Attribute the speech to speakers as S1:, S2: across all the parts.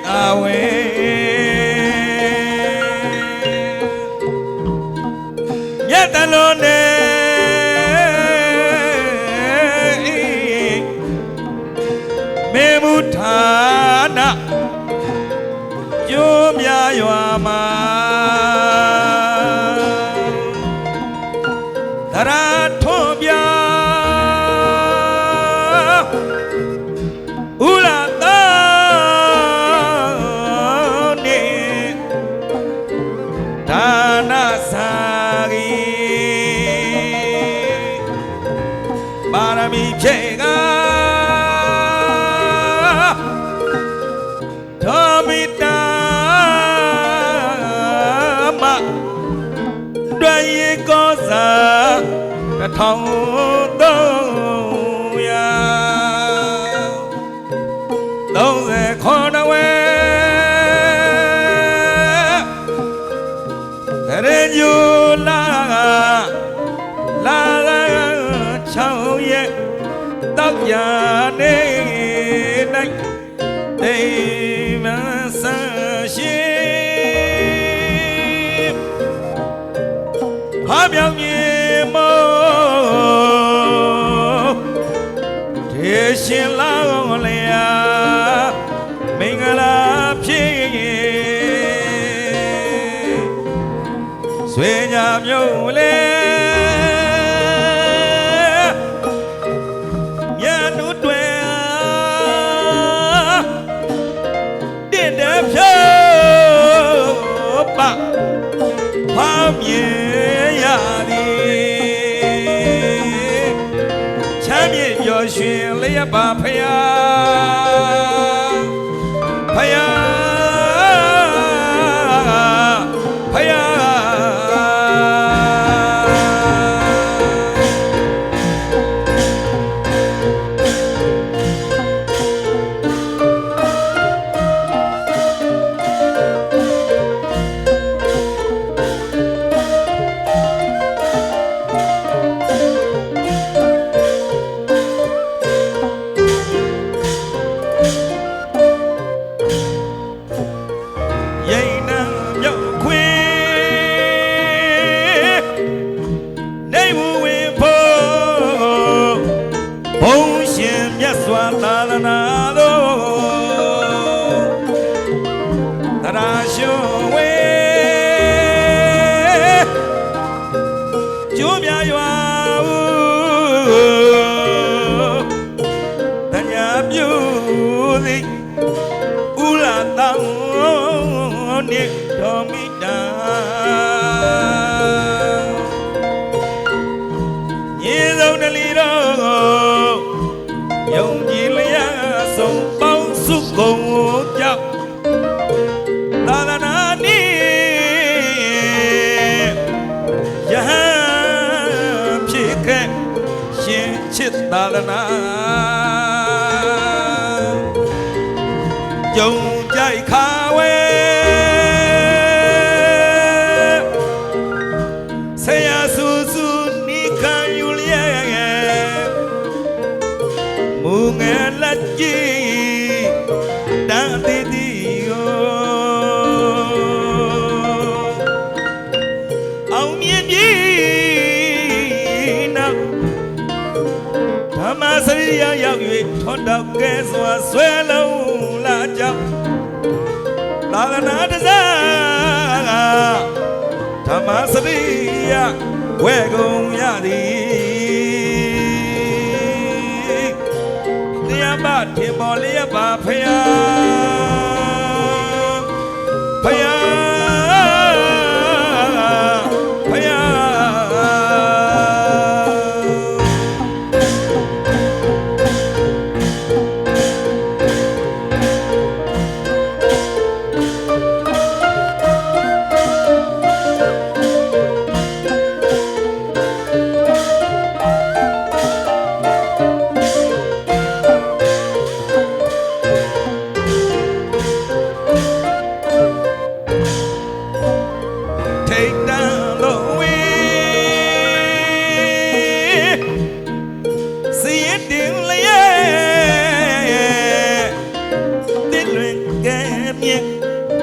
S1: ရေတာဝဲမြတ်တလုံးနဲ့မေမှုဌာနကျိုးများရွာမှာ ထောင်သုံးရာသုံးဆယ်ခေါ်နဝဲတရင်ညူလာလာလာချောင်းရဲ့တောက်ကြနေနိုင်ဒေမဆရှိဟာမြောင်မြေမော ရှင်လာလျာမင်္ဂလာဖြစ်ဆွေညာမြုံလေညနုတွေတင်တဲ့ဖြိုးပဖမ်းမြေရသည်ချမ်းမြေပျော်ရွှင် လျက်ပါဖယား ရှင်မြ စ်သာသနာကြုံကြိုက်ခါဝဲဆရာဆူဆူနိခံယူလျက်မူ စွာဆွဲလုံးလာကြောင်းသာသနာတစားဓမ္မစရိယဝဲကုန်ရသည်တရားမထင်ပေါ်လျက်ပါဖယားဖ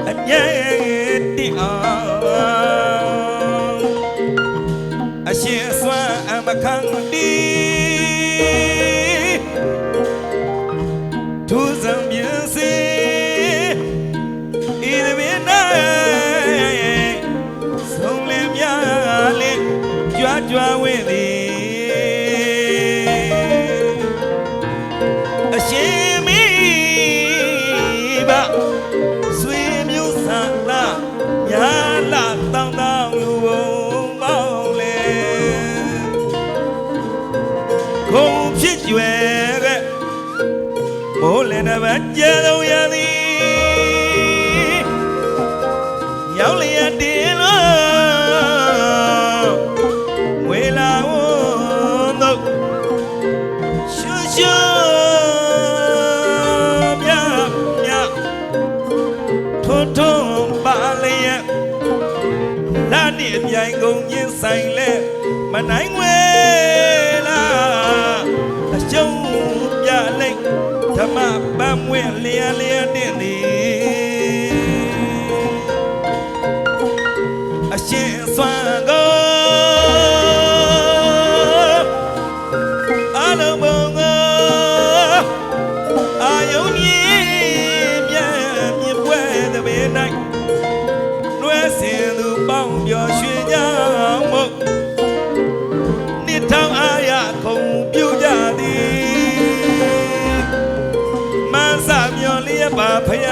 S1: အမြဲ
S2: တ
S1: ည်အောင်အရှင်အစွမ်းအမခံတည် တောင်းတောင်းလူဘုံမောင်းလေခုံဖြစ်ကျွယ်တဲ့မိုးလည်းတစ်ပတ်ကျဲတော့ ပြိုင်ကုန်ချင်းဆိုင်လဲမနိုင်ဝဲလာအရှုံးပြလိုက်ဓမ္မပန်းမွေလျာလျာတင် ಅಭಯ